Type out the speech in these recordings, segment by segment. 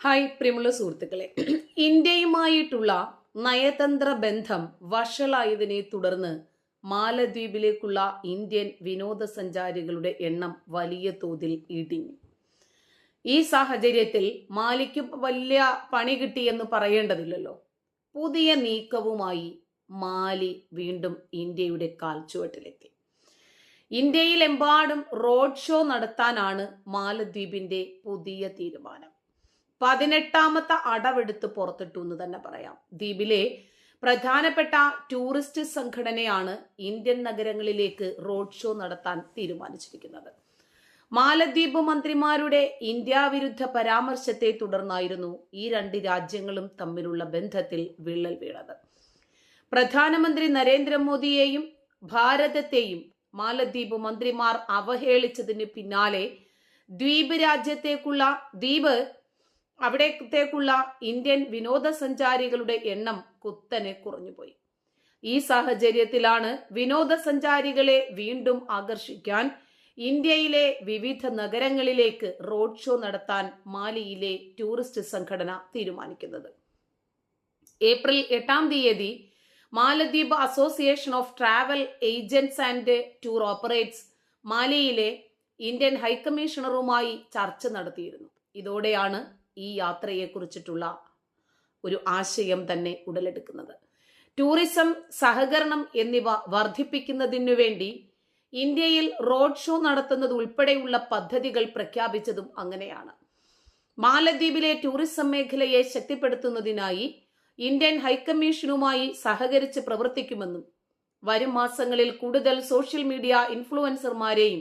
Hi പ്രിയമുള്ള സുഹൃത്തുക്കളെ. ഇന്ത്യയുമായിട്ടുള്ള നയതന്ത്ര ബന്ധം വഷളായതിനെ തുടർന്ന് മാലദ്വീപിലേക്കുള്ള ഇന്ത്യൻ വിനോദസഞ്ചാരികളുടെ എണ്ണം വലിയ തോതിൽ ഇടിഞ്ഞു. ഈ സാഹചര്യത്തിൽ മാലിക്ക് വലിയ പണി കിട്ടിയെന്ന് പറയേണ്ടതില്ലല്ലോ. പുതിയ നീക്കവുമായി മാലി വീണ്ടും ഇന്ത്യയുടെ കാൽച്ചുവട്ടിലെത്തി. ഇന്ത്യയിലെമ്പാടും റോഡ് ഷോ നടത്താനാണ് മാലദ്വീപിന്റെ പുതിയ തീരുമാനം. പതിനെട്ടാമത്തെ അടവെടുത്ത് പുറത്തിട്ടു എന്ന് തന്നെ പറയാം. ദ്വീപിലെ പ്രധാനപ്പെട്ട ടൂറിസ്റ്റ് സംഘടനയാണ് ഇന്ത്യൻ നഗരങ്ങളിലേക്ക് റോഡ് ഷോ നടത്താൻ തീരുമാനിച്ചിരിക്കുന്നത്. മാലദ്വീപ് മന്ത്രിമാരുടെ ഇന്ത്യ വിരുദ്ധ പരാമർശത്തെ തുടർന്നായിരുന്നു ഈ രണ്ട് രാജ്യങ്ങളും തമ്മിലുള്ള ബന്ധത്തിൽ വിള്ളൽ വീണത്. പ്രധാനമന്ത്രി നരേന്ദ്രമോദിയെയും ഭാരതത്തെയും മാലദ്വീപ് മന്ത്രിമാർ അവഹേളിച്ചതിന് പിന്നാലെ ദ്വീപ് രാജ്യത്തേക്കുള്ള ദ്വീപ് അവിടത്തേക്കുള്ള ഇന്ത്യൻ വിനോദസഞ്ചാരികളുടെ എണ്ണം കുത്തനെ കുറഞ്ഞുപോയി. ഈ സാഹചര്യത്തിലാണ് വിനോദസഞ്ചാരികളെ വീണ്ടും ആകർഷിക്കാൻ ഇന്ത്യയിലെ വിവിധ നഗരങ്ങളിലേക്ക് റോഡ് ഷോ നടത്താൻ മാലിയിലെ ടൂറിസ്റ്റ് സംഘടന തീരുമാനിക്കുന്നത്. ഏപ്രിൽ എട്ടാം തീയതി മാലദ്വീപ് association of travel agents and tour operators മാലിയിലെ Indian ഹൈക്കമ്മീഷണറുമായി ചർച്ച നടത്തിയിരുന്നു. ഇതോടെയാണ് ഈ യാത്രയെക്കുറിച്ചിട്ടുള്ള ഒരു ആശയം തന്നെ ഉടലെടുക്കുന്നത്. ടൂറിസം സഹകരണം എന്നിവ വർദ്ധിപ്പിക്കുന്നതിനു വേണ്ടി ഇന്ത്യയിൽ റോഡ് ഷോ നടത്തുന്നത് ഉൾപ്പെടെയുള്ള പദ്ധതികൾ പ്രഖ്യാപിച്ചതും അങ്ങനെയാണ്. മാലദ്വീപിലെ ടൂറിസം മേഖലയെ ശക്തിപ്പെടുത്തുന്നതിനായി ഇന്ത്യൻ ഹൈക്കമ്മീഷനുമായി സഹകരിച്ച് പ്രവർത്തിക്കുമെന്നും വരും മാസങ്ങളിൽ കൂടുതൽ സോഷ്യൽ മീഡിയ ഇൻഫ്ലുവൻസർമാരെയും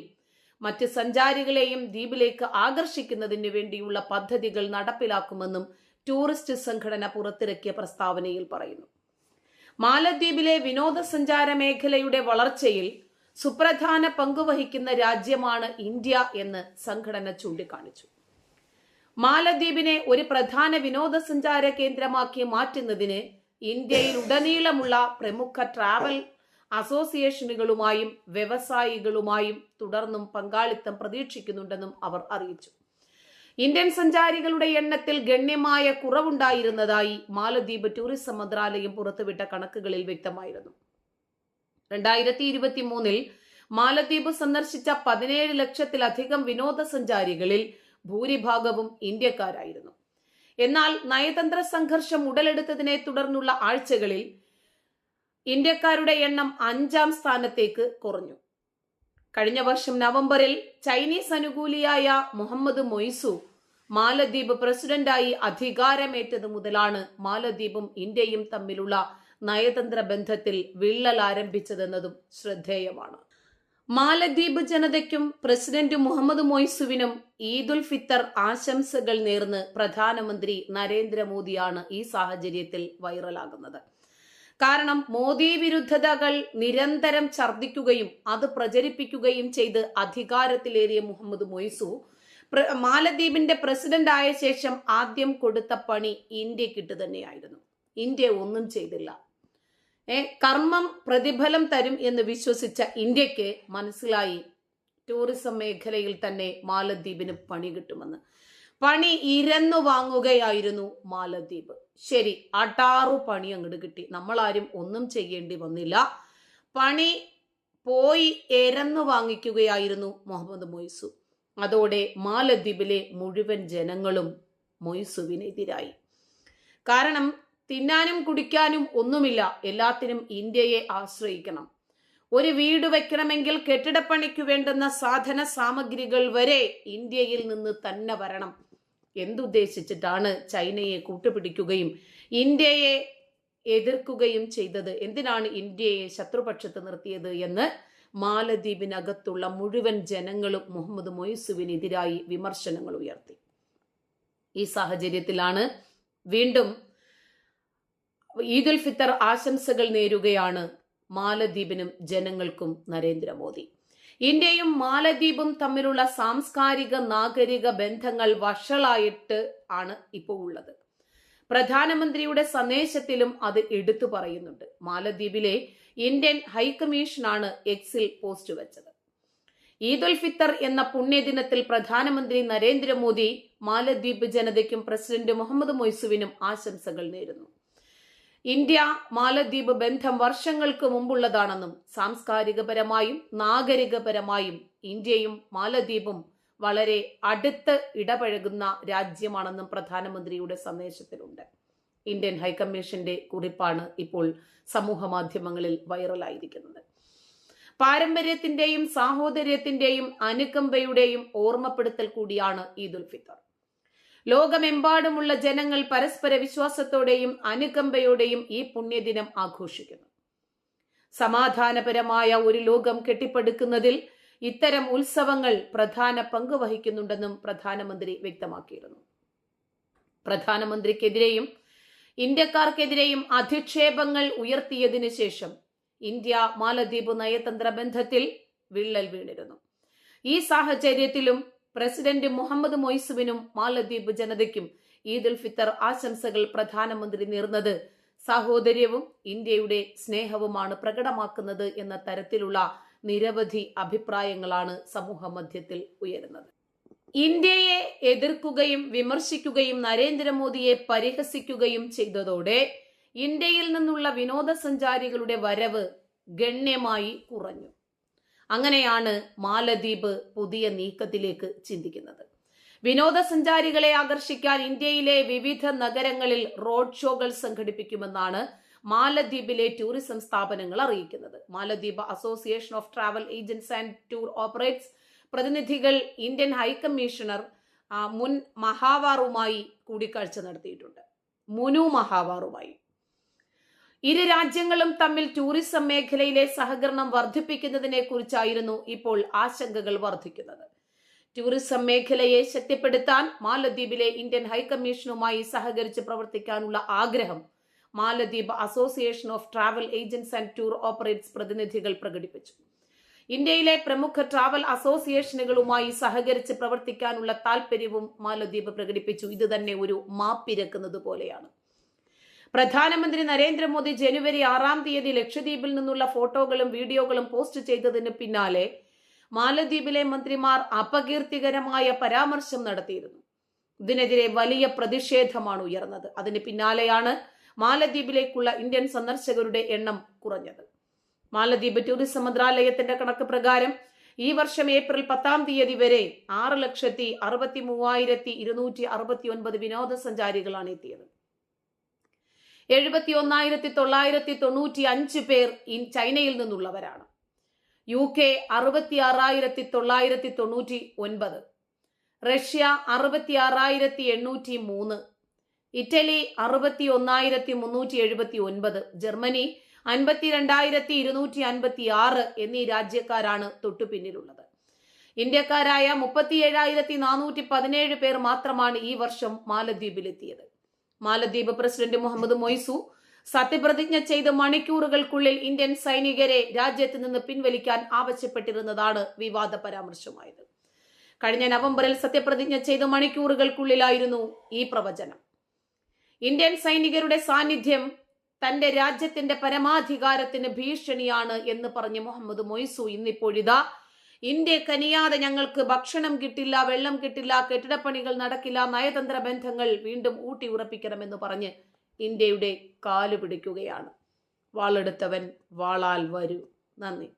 മറ്റ് സഞ്ചാരികളെയും ദ്വീപിലേക്ക് ആകർഷിക്കുന്നതിന് വേണ്ടിയുള്ള പദ്ധതികൾ നടപ്പിലാക്കുമെന്നും ടൂറിസ്റ്റ് സംഘടന പുറത്തിറക്കിയ പ്രസ്താവനയിൽ പറയുന്നു. മാലദ്വീപിലെ വിനോദസഞ്ചാര മേഖലയുടെ വളർച്ചയിൽ സുപ്രധാന പങ്കുവഹിക്കുന്ന രാജ്യമാണ് ഇന്ത്യ എന്ന് സംഘടന ചൂണ്ടിക്കാണിച്ചു. മാലദ്വീപിനെ ഒരു പ്രധാന വിനോദസഞ്ചാര കേന്ദ്രമാക്കി മാറ്റുന്നതിന് ഇന്ത്യയിൽ ഉടനീളമുള്ള പ്രമുഖ ട്രാവൽ അസോസിയേഷനുകളുമായും വ്യവസായികളുമായും തുടർന്നും പങ്കാളിത്തം പ്രതീക്ഷിക്കുന്നുണ്ടെന്നും അവർ അറിയിച്ചു. ഇന്ത്യൻ സഞ്ചാരികളുടെ എണ്ണത്തിൽ ഗണ്യമായ കുറവുണ്ടായിരുന്നതായി മാലദ്വീപ് ടൂറിസം മന്ത്രാലയം പുറത്തുവിട്ട കണക്കുകളിൽ വ്യക്തമായിരുന്നു. രണ്ടായിരത്തി ഇരുപത്തി മൂന്നിൽ മാലദ്വീപ് സന്ദർശിച്ച പതിനേഴ് ലക്ഷത്തിലധികം വിനോദസഞ്ചാരികളിൽ ഭൂരിഭാഗവും ഇന്ത്യക്കാരായിരുന്നു. എന്നാൽ നയതന്ത്ര സംഘർഷം ഉടലെടുത്തതിനെ തുടർന്നുള്ള ആഴ്ചകളിൽ ഇന്ത്യക്കാരുടെ എണ്ണം അഞ്ചാം സ്ഥാനത്തേക്ക് കുറഞ്ഞു. കഴിഞ്ഞ വർഷം നവംബറിൽ ചൈനീസ് അനുകൂലിയായ മുഹമ്മദ് മൊയ്സു മാലദ്വീപ് പ്രസിഡന്റായി അധികാരമേറ്റത് മുതലാണ് മാലദ്വീപും ഇന്ത്യയും തമ്മിലുള്ള നയതന്ത്ര ബന്ധത്തിൽ വിള്ളൽ ആരംഭിച്ചതെന്നതും ശ്രദ്ധേയമാണ്. മാലദ്വീപ് ജനതയ്ക്കും പ്രസിഡന്റ് മുഹമ്മദ് മൊയ്സുവിനും ഈദുൽ ഫിത്തർ ആശംസകൾ നേർന്ന് പ്രധാനമന്ത്രി നരേന്ദ്രമോദിയാണ് ഈ സാഹചര്യത്തിൽ വൈറലാകുന്നത്. കാരണം മോദി വിരുദ്ധതകൾ നിരന്തരം ഛർദിക്കുകയും അത് പ്രചരിപ്പിക്കുകയും ചെയ്ത് അധികാരത്തിലേറിയ മുഹമ്മദ് മൊയ്സു. മാലദ്വീപിന്റെ പ്രസിഡന്റ് ആയ ശേഷം ആദ്യം കൊടുത്ത പണി ഇന്ത്യക്കിട്ട് തന്നെയായിരുന്നു. ഇന്ത്യ ഒന്നും ചെയ്തില്ല. ഏ കർമ്മം പ്രതിഫലം തരും എന്ന് വിശ്വസിച്ച ഇന്ത്യയ്ക്ക് മനസ്സിലായി. ടൂറിസം മേഖലയിൽ തന്നെ മാലദ്വീപിന് പണി കിട്ടുമെന്ന്. പണി ഇരന്നു വാങ്ങുകയായിരുന്നു മാലദ്വീപ്. ശരി അടാറു പണി അങ്ങോട്ട് കിട്ടി. നമ്മളാരും ഒന്നും ചെയ്യേണ്ടി വന്നില്ല. പണി പോയി എരന്നു വാങ്ങിക്കുകയായിരുന്നു മുഹമ്മദ് മൊയ്സു. അതോടെ മാലദ്വീപിലെ മുഴുവൻ ജനങ്ങളും മൊയ്സുവിനെതിരായി. കാരണം തിന്നാനും കുടിക്കാനും ഒന്നുമില്ല. എല്ലാത്തിനും ഇന്ത്യയെ ആശ്രയിക്കണം. ഒരു വീട് വെക്കണമെങ്കിൽ കെട്ടിടപ്പണിക്ക് വേണ്ടുന്ന സാധന സാമഗ്രികൾ വരെ ഇന്ത്യയിൽ നിന്ന് തന്നെ വരണം. എന്തുദ്ദേശിച്ചിട്ടാണ് ചൈനയെ കൂട്ടുപിടിക്കുകയും ഇന്ത്യയെ എതിർക്കുകയും ചെയ്തത്? എന്തിനാണ് ഇന്ത്യയെ ശത്രുപക്ഷത്ത് നിർത്തിയത് എന്ന് മാലദ്വീപിനകത്തുള്ള മുഴുവൻ ജനങ്ങളും മുഹമ്മദ് മൊയ്സുവിനെതിരായി വിമർശനങ്ങൾ ഉയർത്തി. ഈ സാഹചര്യത്തിലാണ് വീണ്ടും ഈദുൽ ഫിത്തർ ആശംസകൾ നേരുകയാണ് മാലദ്വീപിനും ജനങ്ങൾക്കും നരേന്ദ്രമോദി. ഇന്ത്യയും മാലദ്വീപും തമ്മിലുള്ള സാംസ്കാരിക നാഗരിക ബന്ധങ്ങൾ വഷളായിട്ട് ആണ് ഇപ്പോൾ ഉള്ളത്. പ്രധാനമന്ത്രിയുടെ സന്ദേശത്തിലും അത് എടുത്തു പറയുന്നുണ്ട്. മാലദ്വീപിലെ ഇന്ത്യൻ ഹൈക്കമ്മീഷനാണ് എക്സിൽ പോസ്റ്റ് വെച്ചത്. ഈദ് ഉൽ ഫിത്തർ എന്ന പുണ്യദിനത്തിൽ പ്രധാനമന്ത്രി നരേന്ദ്രമോദി മാലദ്വീപ് ജനതയ്ക്കും പ്രസിഡന്റ് മുഹമ്മദ് മൊയ്സുവിനും ആശംസകൾ നേരുന്നു. ഇന്ത്യ മാലദ്വീപ് ബന്ധം വർഷങ്ങൾക്ക് മുമ്പുള്ളതാണെന്നും സാംസ്കാരികപരമായും നാഗരികപരമായും ഇന്ത്യയും മാലദ്വീപും വളരെ അടുത്ത് ഇടപഴകുന്ന രാജ്യമാണെന്നും പ്രധാനമന്ത്രിയുടെ സന്ദേശത്തിലുണ്ട്. ഇന്ത്യൻ ഹൈക്കമ്മീഷന്റെ കുറിപ്പാണ് ഇപ്പോൾ സമൂഹ മാധ്യമങ്ങളിൽ വൈറലായിരിക്കുന്നത്. പാരമ്പര്യത്തിന്റെയും സാഹോദര്യത്തിന്റെയും അനുകമ്പയുടെയും ഓർമ്മപ്പെടുത്തൽ കൂടിയാണ് ഈദുൽ ഫിത്തർ. ലോകമെമ്പാടുമുള്ള ജനങ്ങൾ പരസ്പര വിശ്വാസത്തോടെയും അനുകമ്പയോടെയും ഈ പുണ്യദിനം ആഘോഷിക്കുന്നു. സമാധാനപരമായ ഒരു ലോകം കെട്ടിപ്പടുക്കുന്നതിൽ ഇത്തരം ഉത്സവങ്ങൾ പ്രധാന പങ്ക് വഹിക്കുന്നുണ്ടെന്നും പ്രധാനമന്ത്രി വ്യക്തമാക്കിയിരുന്നു. പ്രധാനമന്ത്രിക്കെതിരെയും ഇന്ത്യക്കാർക്കെതിരെയും അധിക്ഷേപങ്ങൾ ഉയർത്തിയതിനു ശേഷം ഇന്ത്യ മാലദ്വീപ് നയതന്ത്ര ബന്ധത്തിൽ വിള്ളൽ വീണിരുന്നു. ഈ സാഹചര്യത്തിലും പ്രസിഡന്റ് മുഹമ്മദ് മൊയ്സുവിനും മാലദ്വീപ് ജനതയ്ക്കും ഈദ് ഉൽ ഫിത്തർ ആശംസകൾ പ്രധാനമന്ത്രി നേർന്നത്. സഹോദര്യവും ഇന്ത്യയുടെ സ്നേഹവുമാണ് പ്രകടമാക്കുന്നത് എന്ന തരത്തിലുള്ള നിരവധി അഭിപ്രായങ്ങളാണ് സമൂഹ മധ്യത്തിൽ ഉയരുന്നത്. ഇന്ത്യയെ എതിർക്കുകയും വിമർശിക്കുകയും നരേന്ദ്രമോദിയെ പരിഹസിക്കുകയും ചെയ്തതോടെ ഇന്ത്യയിൽ നിന്നുള്ള വിനോദസഞ്ചാരികളുടെ വരവ് ഗണ്യമായി കുറഞ്ഞു. അങ്ങനെയാണ് മാലദ്വീപ് പുതിയ നീക്കത്തിലേക്ക് ചിന്തിക്കുന്നത്. വിനോദസഞ്ചാരികളെ ആകർഷിക്കാൻ ഇന്ത്യയിലെ വിവിധ നഗരങ്ങളിൽ റോഡ് ഷോകൾ സംഘടിപ്പിക്കുമെന്നാണ് മാലദ്വീപിലെ ടൂറിസം സ്ഥാപനങ്ങൾ അറിയിക്കുന്നത്. മാലദ്വീപ് association of travel agents and tour operators പ്രതിനിധികൾ ഇന്ത്യൻ ഹൈക്കമ്മീഷണർ മുൻ മഹാവാറുമായി കൂടിക്കാഴ്ച നടത്തിയിട്ടുണ്ട്. മുനു മഹാവാറുമായി. ഇരു രാജ്യങ്ങളും തമ്മിൽ ടൂറിസം മേഖലയിലെ സഹകരണം വർദ്ധിപ്പിക്കുന്നതിനെ കുറിച്ചായിരുന്നു ഇപ്പോൾ ആശങ്കകൾ വർദ്ധിക്കുന്നത്. ടൂറിസം മേഖലയെ ശക്തിപ്പെടുത്താൻ മാലദ്വീപിലെ ഇന്ത്യൻ ഹൈക്കമ്മീഷനുമായി സഹകരിച്ച് പ്രവർത്തിക്കാനുള്ള ആഗ്രഹം Maldives association of travel agents and tour operators പ്രതിനിധികൾ പ്രകടിപ്പിച്ചു. ഇന്ത്യയിലെ പ്രമുഖ ട്രാവൽ അസോസിയേഷനുകളുമായി സഹകരിച്ച് പ്രവർത്തിക്കാനുള്ള താൽപര്യവും മാലദ്വീപ് പ്രകടിപ്പിച്ചു. ഇത് തന്നെ ഒരു മാപ്പിരക്കുന്നത് പോലെയാണ് പ്രധാനമന്ത്രി നരേന്ദ്രമോദി ജനുവരി ആറാം തീയതി ലക്ഷദ്വീപിൽ നിന്നുള്ള ഫോട്ടോകളും വീഡിയോകളും പോസ്റ്റ് ചെയ്തതിന് പിന്നാലെ മാലദ്വീപിലെ മന്ത്രിമാർ അപകീർത്തികരമായ പരാമർശം നടത്തിയിരുന്നു. ഇതിനെതിരെ വലിയ പ്രതിഷേധമാണ് ഉയർന്നത്. അതിന് പിന്നാലെയാണ് മാലദ്വീപിലേക്കുള്ള ഇന്ത്യൻ സന്ദർശകരുടെ എണ്ണം കുറഞ്ഞത്. മാലദ്വീപ് ടൂറിസം മന്ത്രാലയത്തിന്റെ കണക്ക് പ്രകാരം ഈ വർഷം ഏപ്രിൽ പത്താം തീയതി വരെ ആറ് ലക്ഷത്തി അറുപത്തി മൂവായിരത്തി ഇരുന്നൂറ്റി അറുപത്തി ഒൻപത് വിനോദസഞ്ചാരികളാണ് എത്തിയത്. എഴുപത്തി ഒന്നായിരത്തി തൊള്ളായിരത്തി തൊണ്ണൂറ്റി അഞ്ച് പേർ ഇൻ ചൈനയിൽ നിന്നുള്ളവരാണ്. യു കെ അറുപത്തി ആറായിരത്തി തൊള്ളായിരത്തി തൊണ്ണൂറ്റി ഒൻപത് റഷ്യ അറുപത്തി ആറായിരത്തി എണ്ണൂറ്റി മൂന്ന് ഇറ്റലി അറുപത്തി ഒന്നായിരത്തി മുന്നൂറ്റി എഴുപത്തി ഒൻപത് ജർമ്മനി അൻപത്തി രണ്ടായിരത്തി ഇരുന്നൂറ്റി അൻപത്തി ആറ് എന്നീ രാജ്യക്കാരാണ് തൊട്ടു പിന്നിലുള്ളത് ഇന്ത്യക്കാരായ മുപ്പത്തി ഏഴായിരത്തി നാനൂറ്റി പതിനേഴ് പേർ മാത്രമാണ് ഈ വർഷം മാലദ്വീപിലെത്തിയത്. മാലദ്വീപ് പ്രസിഡന്റ് മുഹമ്മദ് മൊയ്സു സത്യപ്രതിജ്ഞ ചെയ്ത് മണിക്കൂറുകൾക്കുള്ളിൽ ഇന്ത്യൻ സൈനികരെ രാജ്യത്ത് നിന്ന് പിൻവലിക്കാൻ ആവശ്യപ്പെട്ടിരുന്നതാണ് വിവാദ പരാമർശമായത്. കഴിഞ്ഞ നവംബറിൽ സത്യപ്രതിജ്ഞ ചെയ്ത മണിക്കൂറുകൾക്കുള്ളിലായിരുന്നു ഈ പ്രവചനം. ഇന്ത്യൻ സൈനികരുടെ സാന്നിധ്യം തന്റെ രാജ്യത്തിന്റെ പരമാധികാരത്തിന് ഭീഷണിയാണ് എന്ന് പറഞ്ഞ് മുഹമ്മദ് മൊയ്സു ഇന്നിപ്പോഴിതാ ഇന്ത്യ കനിയാതെ ഞങ്ങൾക്ക് ഭക്ഷണം കിട്ടില്ല വെള്ളം കിട്ടില്ല കെട്ടിടപ്പണികൾ നടക്കില്ല നയതന്ത്ര ബന്ധങ്ങൾ വീണ്ടും ഊട്ടി ഉറപ്പിക്കണമെന്ന് പറഞ്ഞ് ഇന്ത്യയുടെ കാൽ പിടിക്കുകയാണ്. വാളെടുത്തവൻ വാളാൽ വരൂ. നന്ദി.